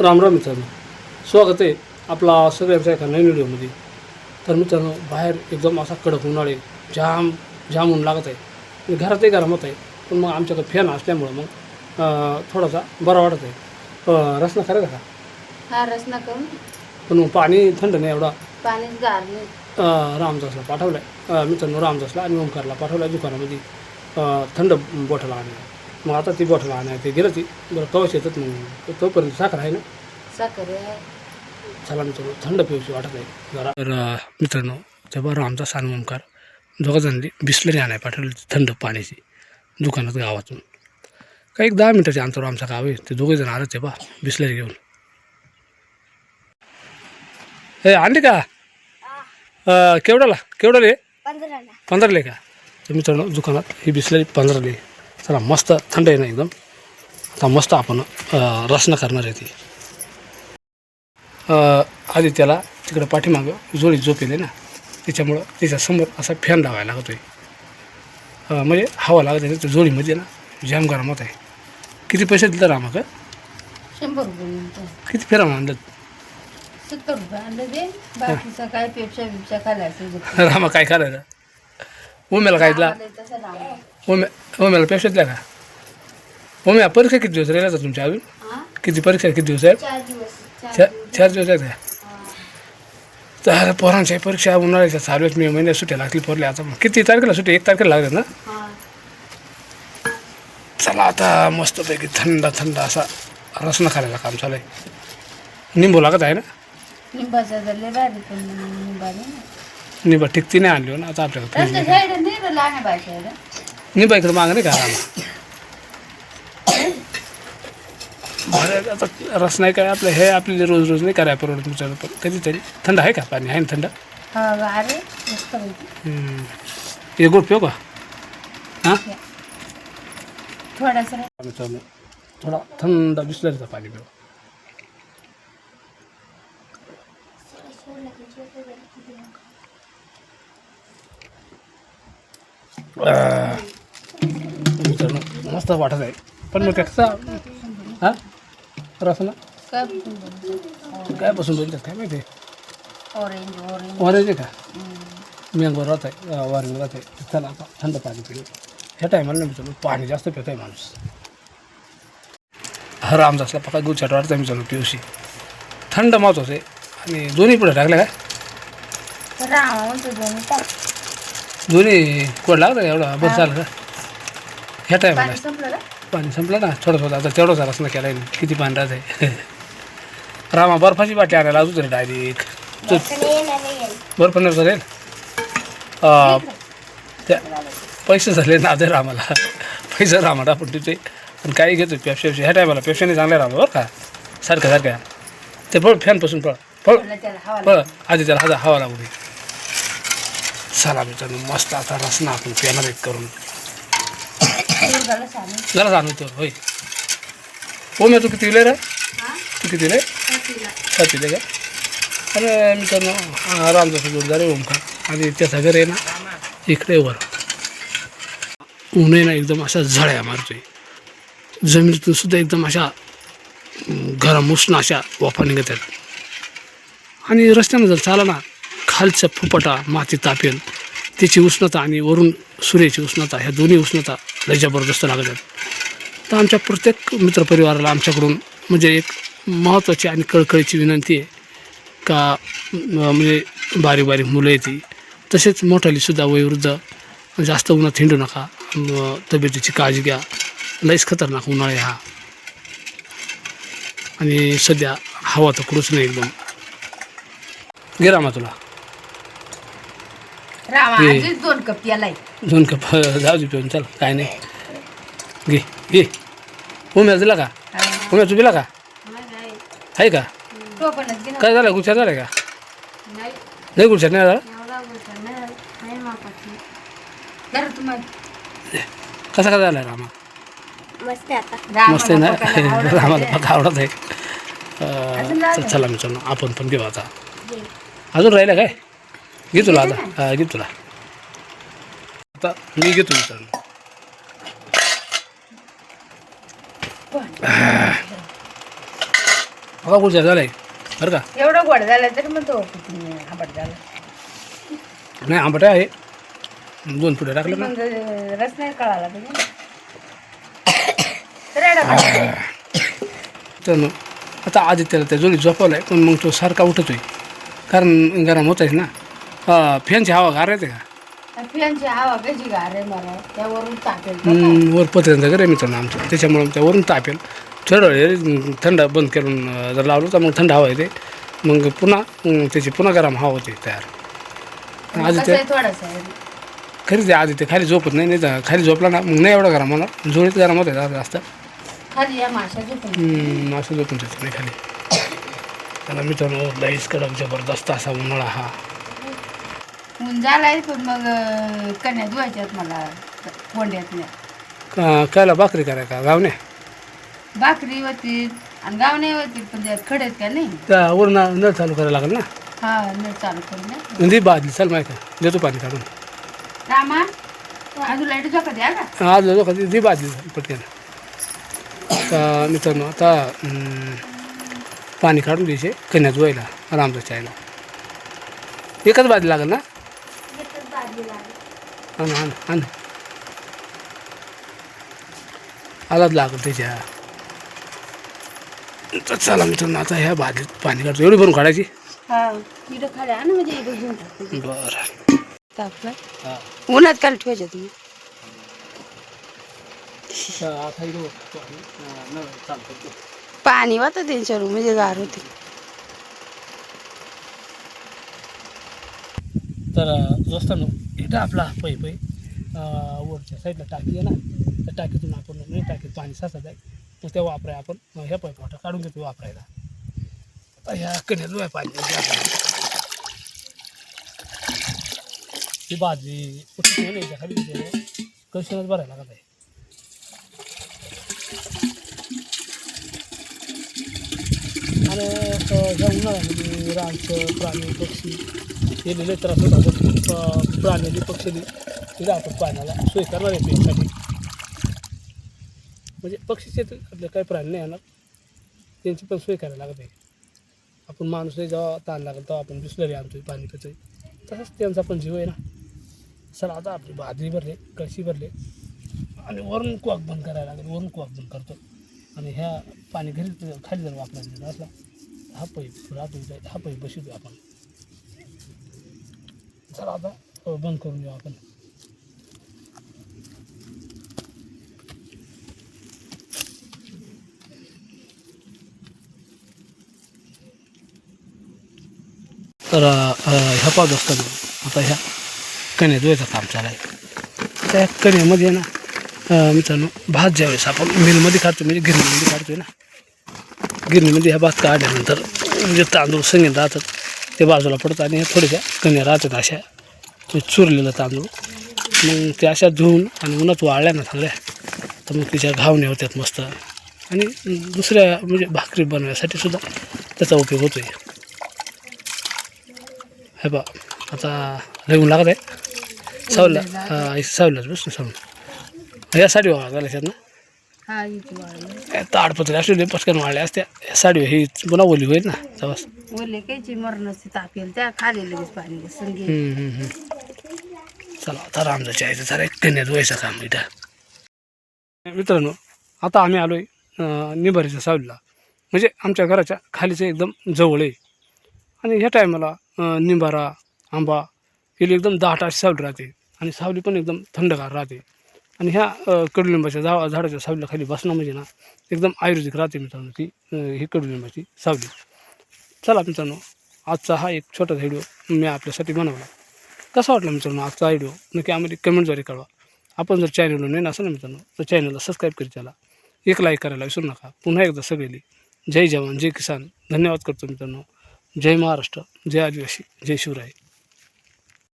राम राम मित्रांनो. स्वागत आहे आपला सगळ्यांचा एका नवीन व्हिडिओमध्ये. तर मित्रांनो बाहेर एकदम असा कडक उन्हाळे जाम जाम ऊन लागत आहे. घरातही गरमत आहे पण मग आमच्याकडे फॅन असल्यामुळं मग थोडासा बरा वाटत आहे. रसना खरं का? हा रसना करून. पण मग पाणी थंड नाही एवढा? पाणीच रामदासला पाठवलं आहे मित्रांनो रामदासला आणि ओंकारला पाठवलं आहे दुकानामध्ये थंड बॉटल आणायला मग आता ती बॉटल आणायला ते गेलं ती बरं कवच येतात मग. तोपर्यंत साखर आहे ना? साखर आहे. चला मित्रांनो थंड पिऊशी वाटत आहे जरा. तर मित्रांनो तेव्हा रामचा सान ओंकार दोघं जणांनी बिस्लरी आणाय पाठवली थंड पाण्याची दुकानात गावातून. काही एक दहा मिनिटाच्या अंतरावर आमचं गाव आहे. ते दोघे जण आले ते बा बिस्लरी घेऊन. हे आणली का? आहे? पंधराला. पंधराले का? तर मित्रांनो दुकानात ही बिस्लरी पंधराले चला मस्त थंड आहे ना एकदम. आता मस्त आपण अं, रसना करणार आहे ती. आधी त्याला तिकडं पाठीमागं जोडी झोपेले ना. त्याच्यामुळं त्याच्यासमोर असा फॅन लावायला लागतो आहे म्हणजे हवा लागत आहे त्या जोडीमध्ये ना जाम गरम होत आहे. किती पैसे दिले रामा का शंभर रुपये किती फेरा आणलं सत्तर रुपये आणलं ते. बाकीचं काय खायला रामा काय दिला. ओम्या ओम्याला दिला का ओम्या परीक्षा किती दिवस राहिल्या तुमच्या अजून? किती परीक्षा किती दिवस आहेत चार दिवस चार आहेत का. तर पोरांच्या परीक्षा उन्हाळ्याच्या चालू आहेत मे महिन्यात सुट्ट्या लागतील पोरले आता मग किती तारखेला सुट्टी एक तारखेला लागतात ना. चला आता मस्तपैकी थंड थंड असा रसना खायला काम चालू आहे निंबू लागत आहे ना लिंबाचा जर लय भारी पण लिंबाने ना निंबा टिकती नाही आणली हो ना आता नाही साईड निंबा इकडे मागं नाही का? आता रस नाही काय आपलं? हे आपल्याला रोज रोज नाही करायला परवडत तुमच्याला पण. कधीतरी. थंड आहे का पाणी? आहे ना थंड? हा हम्म. हे गोड पिऊ का? हां? थोडासा मित्रांनो थोडा थंड बिस्लरीचं पाणी पिऊ. मस्त वाटत आहे. पण मग त्याचा हां? रसना? काय काय बसून बोलतात काय माहिती? ऑरेंज ऑरेंज आहे का? मँगो राहत आहे ऑरेंज राहत आहे चला आता थंड पाणी पिऊ ह्या टायमाला नाही मित्रांनो पाणी जास्त पित आहे माणूस. हा रामदासला पका गुचाट वाटतं मित्रांनो पिऊशी. थंड महत्वाचं आहे आणि दोन्ही पुढे टाकल्या काय दोन्ही कोण लागतं का एवढा बरं चालेल का? ह्या टायमाला पाणी संपलं का? पाणी संपलं ना थोडं थोडं. आता तेवढं झालंच ना केला किती पाणी राहत आहे? रामा बर्फाची बाटली आणायला अजून तरी डायरेक्ट बर्फ नाही चालेल त्या पैसे झाले ना आधी रामाला पैसे रामाला आपण तिथे पण काही घेतो पेप्शा ह्या टायमाला पेप्शाने चांगल्या रामा बरं का? सारखं सारख्या ते पळ फॅनपासून पळ. पळ. पळ. आधी त्याला हवा हवा लागू दे. चला मित्रांनो मस्त आता रसना आपण पेणार एक करून जरा जाणवतो होय. हो मी तू किती विले रे? तू किती तिला सातवीले का? अरे मित्रांनो हा रामदास जोरदार आहे ओमकार. आणि त्याचा घर आहे ना इकडे वर. ऊन ना एकदम अशा झळ्या मारतोय. जमिनीतून सुद्धा एकदम अशा गरम उष्ण अशा वाफा निघत आहेत. आणि रस्त्यानं जर चाला ना खालचा फुपटा माती तापेल. त्याची उष्णता आणि वरून सूर्याची उष्णता ह्या दोन्ही उष्णता लय जबरदस्त लागत आहेत तर आमच्या प्रत्येक मित्रपरिवाराला आमच्याकडून म्हणजे एक महत्त्वाची आणि कळकळीची विनंती आहे का म्हणजे बारीक बारीक मुलं येते तसेच मोठालीसुद्धा वयोवृद्ध जास्त उन्हात हिंडू नका तब्येतीची काळजी घ्या. लईच खतरनाक उन्हाळे हा. आणि सध्या हवा तर कुठंच नाही एकदम. गिरामा तुला. रामा दोन कप यालाय. दोन कप जाऊ दे पिऊन चल काय नाही. घे घे. उम्या दिला का? उम्या दिला का? आहे का तो पणच घे ना. काय झालं गुच्छा झाला का? नाही. नाही गुच्छा नाही. झाला कसा का झाला रामा? मस्त आहे आता. मस्त आहे ना? पकायला आवडत रामाला आवडत आहे अजून अं, राहतं. तर चला मित्रांनो आपण पण घेऊ आता. अजून राहिलं काय? घे तुला आता. हा घे तुला आता मी घेतो मित्रांनो. बघा गुलजार झालाय. बरं का? एवढं गोड झालं तरी मग तो आंबट झाला. नाही आंबट आहे. दोन पुढे टाकलं ना रस नाही कळाला? तर मग. आता आदित्यला त्या जोडी झोपवला आहे पण मग तो सारखा उठतोय. कारण गरम होत आहे ना. फॅनची हवा गार येते का फॅनची हवा कशी गार आहे मला त्यावरून तापेल तो. हम्म, वर पत्र्यांचं घर आहे मित्रांनो आमचं. त्याच्यामुळं त्या वरून तापेल. थोडं वेळ थंड बंद करून अं, जर लावलं तर मग थंड हवा येते. मग पुन्हा अं, त्याची पुन्हा गरम हवा होते तयार. कसं आदित्य आहे थोडंसं आहे. खरीच आहे आदित्य खाली झोपत नाही नाही तर खाली झोपला ना मग नाही एवढा गरम होणार. जोडीत गरम होते जास्त. खाली या माशा झोपून हम्म, असं झोपून त्याचं नाही खाली. त्याला मित्रांनो लईच कडक जबरदस्त असा उन्हाळा हा. ऊन झालाय पण मग अं, कन्या धुवायच्यात मला कोंड्यातल्या का- कायला भाकरी कराय का? गावने भाकरी होती आणि गावणे होती पण त्यात खडेत का नाही? त्या वरून नळ चालू करायला लागेल ना? हा नळ चालू करून द्या. म्हणजे बादली चल माहिती आहे. देतो पाणी काढून. रामा अजून लाइट झोका द्या का आज लोक ती बादली पटकन. आता मित्रांनो आता हम्म, पाणी काढून द्यायचे कन्या धुवायला आरामचा चायला. एकच बादली लागेल ना? आण आण आण आलाच लागेल त्याच्या. तर चला मित्रांनो आता ह्या बादलीत पाणी काढतो एवढी भरून काढायची? हा इथं खाली आण म्हणजे इथं घेऊन टाकते बरं. तापलं. हां. उन्हात काल ठेवायच्या तुम्ही? आता पाणी होतं त्यांच्यावर म्हणजे गार होते. तर दोस्तांनो इथं आपला पै पै वरच्या साईडला टाकी आहे ना. त्या टाकीतून आपण नाही टाकीत पाणी साचत आहे. मग ते वापराय आपण. ह्या पैप वाटा काढून घेतो वापरायला. आता ह्या कण्यात वय पाणी ही भाजी कुठे नाही खाली भरायला लागत आहे. आणि ह्या उन्हाळ्यामध्ये रानचं प्राणी पक्षी हे लिहिले त्रास होत आपण प्राण्याने पक्षीने ते राहतात पाण्याला. सोय करणार आहे प्यायसाठी म्हणजे पक्षीचे तर आपले काही प्राणी नाही येणार. त्यांची पण सोय करायला लागत आहे. आपण माणूसही जेव्हा ताण लागेल तेव्हा आपण बिसलरी आणतोय पाणी पितोय. तसंच त्यांचा पण जीव आहे ना. सर आता आपली बाजरी भरले कळशी भरले. आणि वरून कॉक बंद करायला लागेल. वरून कॉक बंद करतो. आणि ह्या पाणी घरी खाली जर वापरायचं असला हा पैप राहतो इथं, हा पैप बसवतो आपण. चला आता हो, बंद करून देऊ आपण. तर ह्या पाच असतात आता ह्या कण्या धुवायचं काम चालू आहे. त्या कण्यामध्ये ना मित्रांनो भात ज्यावेळेस आपण मिलमध्ये काढतो म्हणजे गिरणीमध्ये काढतोय ना गिरणीमध्ये ह्या भात काढल्यानंतर म्हणजे तांदूळ संगीत राहतात ते बाजूला पडतात आणि थोड्याशा कण्या राहतात अशा. चुरलेलं तांदूळ. मग ते अशा धुवून आणि उन्हात वाळल्या ना सगळ्या तर मग तिच्या घावण्या होत्यात मस्त. आणि दुसऱ्या म्हणजे भाकरी बनवण्यासाठी सुद्धा त्याचा उपयोग होतो आहे हे बा आता रेगून लागत आहे. सावला सावल्याच बस ना सावला. या साडी वाळा झाल्या ना? हा वाळले ताडपत्री असलेले पटकन वाळल्या असत्या. या साडी ही पुन्हा ओली होईल ना तवास ओले कायची मरणाची तापेल त्या खाली लगेच पाणी संगे हम्म, हम्म, हम्म. चला आता रामजाच्या यायचं जरा एक कन्यात व्हायचं काम इथं. मित्रांनो आता आम्ही आलो आहे निभारीच्या सावलीला. म्हणजे आमच्या घराच्या खालीचं एकदम जवळ आहे. आणि ह्या टायमाला निंबारा आंबा ही एकदम दाट अशी सावली राहते. आणि सावली पण एकदम थंडगार राहते. आणि ह्या कडुलिंबाच्या झा झाडाच्या सावलीला खाली बसणं म्हणजे ना एकदम आयुर्वेदिक राहते मित्रांनो ती ही कडुलिंबाची सावली. चला मित्रांनो आजचा हा एक छोटा व्हिडिओ मी आपल्यासाठी बनवला. कसा वाटला मित्रांनो आजचा व्हिडिओ? नक्की आम्ही कमेंटद्वारे कळवा. आपण जर चॅनलवर नवीन असेल ना मित्रांनो तर चॅनलला सबस्क्राईब करीत त्याला. एक लाईक करायला विसरू नका. पुन्हा एकदा सगळेली जय जवान जय किसान. धन्यवाद करतो मित्रांनो. जय महाराष्ट्र जय आदिवासी जय शिवराय.